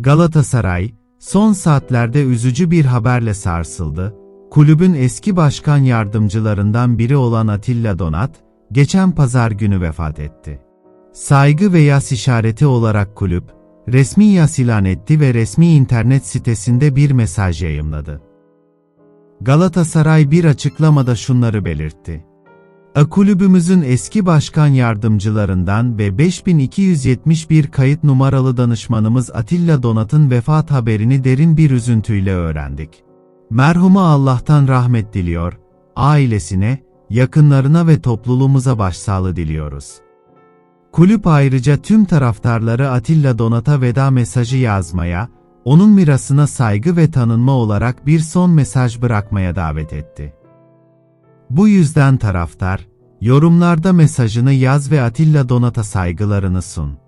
Galatasaray, son saatlerde üzücü bir haberle sarsıldı. Kulübün eski başkan yardımcılarından biri olan Atilla Donat, geçen pazar günü vefat etti. Saygı ve yas işareti olarak kulüp, resmi yas ilan etti ve resmi internet sitesinde bir mesaj yayımladı. Galatasaray bir açıklamada şunları belirtti. A kulübümüzün eski başkan yardımcılarından ve 5271 kayıt numaralı danışmanımız Atilla Donat'ın vefat haberini derin bir üzüntüyle öğrendik. Merhuma Allah'tan rahmet diliyor, ailesine, yakınlarına ve topluluğumuza başsağlığı diliyoruz. Kulüp ayrıca tüm taraftarları Atilla Donat'a veda mesajı yazmaya, onun mirasına saygı ve tanınma olarak bir son mesaj bırakmaya davet etti. Bu yüzden taraftar, yorumlarda mesajını yaz ve Atilla Donat'a saygılarını sun.